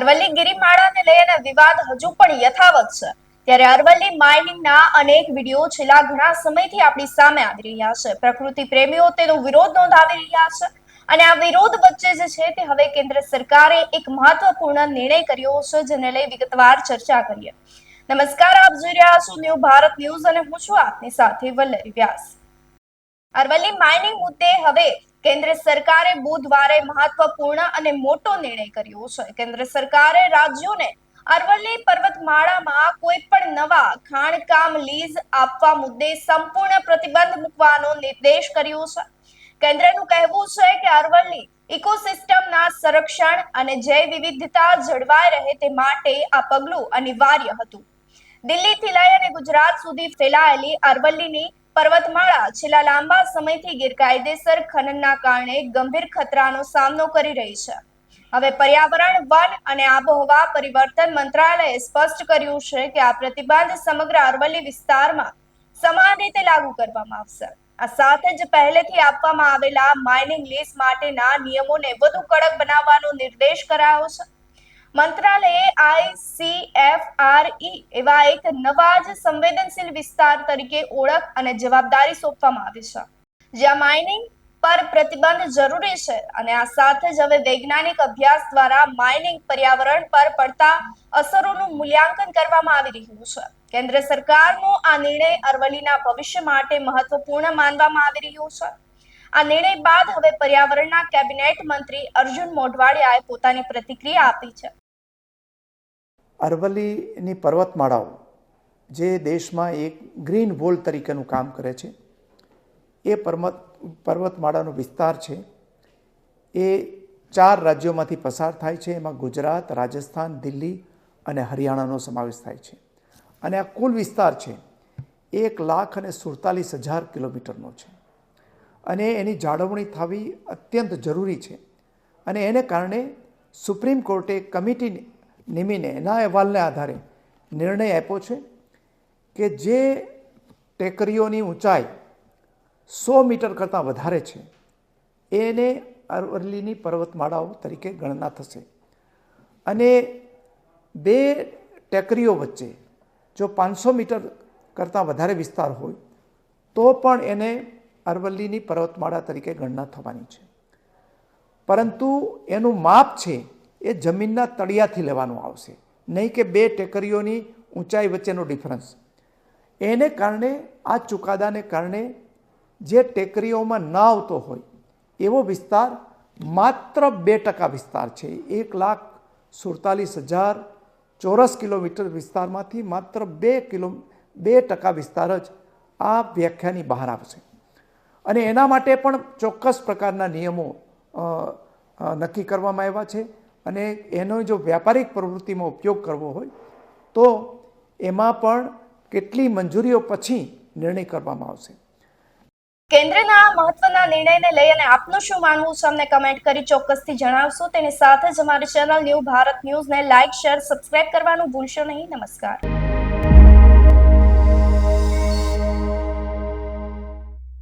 અરવલ્લી ગિરિમાળાને લઈને વિવાદ હજુ પણ યથાવત છે. ત્યારે અરવલ્લી માઇનિંગના અનેક વીડિયો છેલ્લા ઘણા સમયથી આપણી સામે આવી રહ્યા છે. પ્રકૃતિ પ્રેમીઓ તેનો વિરોધ નોંધાવી રહ્યા છે અને આ વિરોધ વચ્ચે જે છે તે હવે કેન્દ્ર સરકારે એક મહત્વપૂર્ણ નિર્ણય કર્યો છે, જેને લઈ વિગતવાર ચર્ચા કરીએ. નમસ્કાર, આપ જોઈ રહ્યા છો ન્યૂ ભારત ન્યૂઝ અને હું છું આપની સાથે વલ્લરી વ્યાસ. અરવલ્લી માઇનિંગ મુદ્દે હવે કેન્દ્ર સરકારે બુધવારે મહત્વપૂર્ણ અને મોટો નિર્ણય કર્યો છે. કેન્દ્ર સરકારે રાજ્યોને અરવલ્લી પર્વતમાળામાં કોઈ પણ નવા ખાણકામ લીઝ આપવા મુદ્દે સંપૂર્ણ પ્રતિબંધ મૂકવાનો નિર્દેશ કર્યો છે. કેન્દ્રનું કહેવું છે કે અરવલ્લી ઇકોસિસ્ટમના સંરક્ષણ અને જૈવ વિવિધતા જળવાઈ રહે તે માટે આ પગલું અનિવાર્ય હતું. દિલ્હીથી લઈ અને ગુજરાત સુધી ફેલાયેલી અરવલ્લીની પર્વતમાળા છેલ્લા લાંબા સમયથી ગેરકાયદેસર ખનનના કારણે ગંભીર ખતરાનો સામનો કરી રહી છે. હવે પર્યાવરણ, વન અને આબોહવા પરિવર્તન મંત્રાલયે સ્પષ્ટ કર્યું છે કે આ પ્રતિબંધ સમગ્ર અરવલ્લી વિસ્તારમાં સમાન રીતે લાગુ કરવામાં આવશે. આ સાથે જ પહેલેથી આપવામાં આવેલા માઇનિંગ લીઝ માટેના નિયમોને વધુ કડક બનાવવાનો નિર્દેશ કરાયો છે. મંત્રાલયે આઈસીએફઆરઈ એવા એક નવા જ સંવેદનશીલ વિસ્તાર તરીકે ઓળખ અને જવાબદારી સોંપવામાં આવી છે. જ્યાં માઇનિંગ પર પ્રતિબંધ જરૂરી છે અને આ સાથે જ હવે વૈજ્ઞાનિક અભ્યાસ દ્વારા માઇનિંગ પર્યાવરણ પર પડતા અસરોનું મૂલ્યાંકન કરવામાં આવી રહ્યું છે. કેન્દ્ર સરકારનો આ નિર્ણય અરવલ્લીના ભવિષ્ય માટે મહત્વપૂર્ણ માનવામાં આવી રહ્યો છે. આ નિર્ણય બાદ હવે પર્યાવરણના કેબિનેટ મંત્રી અર્જુન મોઢવાડિયાએ પોતાની પ્રતિક્રિયા આપી છે. અરવલ્લીની પર્વતમાળાઓ, જે દેશમાં એક ગ્રીન વોલ તરીકેનું કામ કરે છે, એ પર્વત પર્વતમાળાનો વિસ્તાર છે. એ ચાર રાજ્યોમાંથી પસાર થાય છે. એમાં ગુજરાત, રાજસ્થાન, દિલ્હી અને હરિયાણાનો સમાવેશ થાય છે. અને આ કુલ વિસ્તાર છે, એક લાખ અને સુડતાલીસ હજાર કિલોમીટરનો છે. અને એની જાળવણી થવી અત્યંત જરૂરી છે. અને એને કારણે સુપ્રીમ કોર્ટે કમિટીની કમિટી નિમીને, એના અહેવાલને આધારે નિર્ણય આપ્યો છે કે જે ટેકરીઓની ઊંચાઈ સો મીટર કરતાં વધારે છે, એને અરવલ્લીની પર્વતમાળાઓ તરીકે ગણના થશે. અને બે ટેકરીઓ વચ્ચે જો પાંચસો મીટર કરતાં વધારે વિસ્તાર હોય, તો પણ એને અરવલ્લીની પર્વતમાળા તરીકે ગણના થવાની છે. પરંતુ એનું માપ છે એ જમીનના તળિયાથી લેવાનું આવશે. નહીં કે બે ટેકરીઓની ઊંચાઈ વચ્ચેનો ડિફરન્સ એને કારણે, આ ચુકાદાને કારણે જે ટેકરીઓમાં ન આવતો હોય, એવો વિસ્તાર માત્ર બે ટકા વિસ્તાર છે. એક લાખ સુડતાલીસ હજાર ચોરસ કિલોમીટર વિસ્તારમાંથી માત્ર બે કિલો, બે ટકા વિસ્તાર જ આ વ્યાખ્યાની બહાર આવશે. અને એના માટે પણ ચોક્કસ પ્રકારના નિયમો નક્કી કરવામાં આવ્યા છે. અને એનો જો વ્યાપારિક પ્રવૃત્તિમાં ઉપયોગ કરવો હોય, તો એમાં પણ કેટલી મંજૂરીઓ પછી નિર્ણય કરવામાં આવશે. કેન્દ્રના મહત્વના નિર્ણયને લઈ અને આપનું શું માનવું છે, અમને કમેન્ટ કરી ચોક્કસથી જણાવશો. તેની સાથે જ અમારી ચેનલ ન્યૂ ભારત ન્યૂઝને લાઇક શેર સબસ્ક્રાઇબ કરવાનું ભૂલશો નહીં. નમસ્કાર.